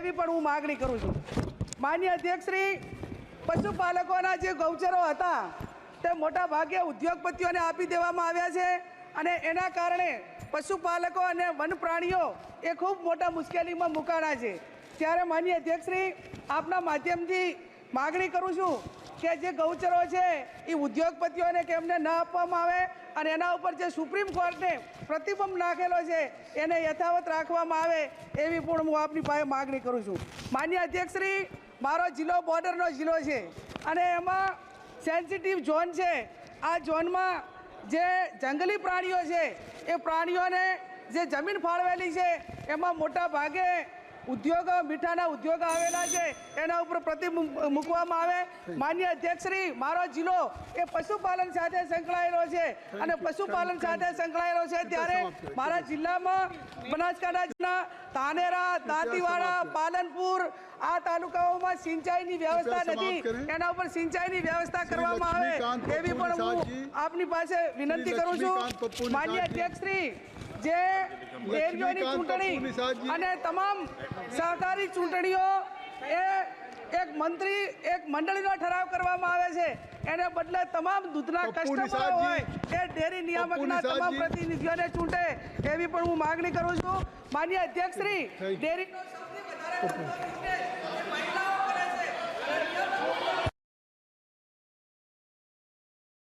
એવી પણ હું માગણી કરું છું. માન્ય અધ્યક્ષશ્રી, પશુપાલકોના જે ગૌચરો હતા, તે મોટા ભાગે ઉદ્યોગપતિઓને આપી દેવામાં આવ્યા છે અને એના કારણે પશુપાલકો અને વન પ્રાણીઓ એ ખૂબ મોટા મુશ્કેલીમાં મુકાણા છે. ત્યારે માન્ય અધ્યક્ષશ્રી, આપના માધ્યમથી માગણી કરું છું કે જે ગૌચરો છે, એ ઉદ્યોગપતિઓને કે એમને ન આપવામાં આવે અને એના ઉપર જે સુપ્રીમ કોર્ટે પ્રતિબંધ નાખેલો છે, એને યથાવત રાખવામાં આવે એવી પણ હું આપની પાસે માગણી કરું છું. માન્ય અધ્યક્ષશ્રી, મારો જિલ્લો બોર્ડરનો જિલ્લો છે અને એમાં સેન્સિટિવ ઝોન છે. આ ઝોનમાં જે જંગલી પ્રાણીઓ છે, એ પ્રાણીઓને જે જમીન ફાળવેલી છે, એમાં મોટા ભાગે ઉદ્યોગો મીઠાના ઉદ્યોગો આવેલા છે એના ઉપર પ્રતિ મૂકવામાં આવે. માન્ય અધ્યક્ષશ્રી મારો જિલ્લો એ પશુપાલન સાથે સંકળાયેલો છે અને પશુપાલન સાથે સંકળાયેલો છે. ત્યારે મારા જિલ્લામાં બનાસકાંઠા તાનેરા દાંતીવાડા પાલનપુર આ તાલુકાઓમાં સિંચાઈની વ્યવસ્થા નથી. એના ઉપર સિંચાઈની વ્યવસ્થા કરવામાં આવે. એવી પણ હું આપની પાસે વિનંતી કરું છું. માન્ય અધ્યક્ષશ્રી જે ડેરીઓની ચૂંટણી અને તમામ સહકારી ચૂંટણીઓ એ એક મંત્રી એક મંડળીનો ઠરાવ કરવામાં આવે છે. એને બદલે તમામ દૂધના કસ્ટમરો હોય એ ડેરી નિયામકના તમામ પ્રતિનિધિઓને ચૂંટે એવી પણ હું માગણી કરું છું. માન્ય અધ્યક્ષશ્રી. ડેરીનો સૌથી વધારે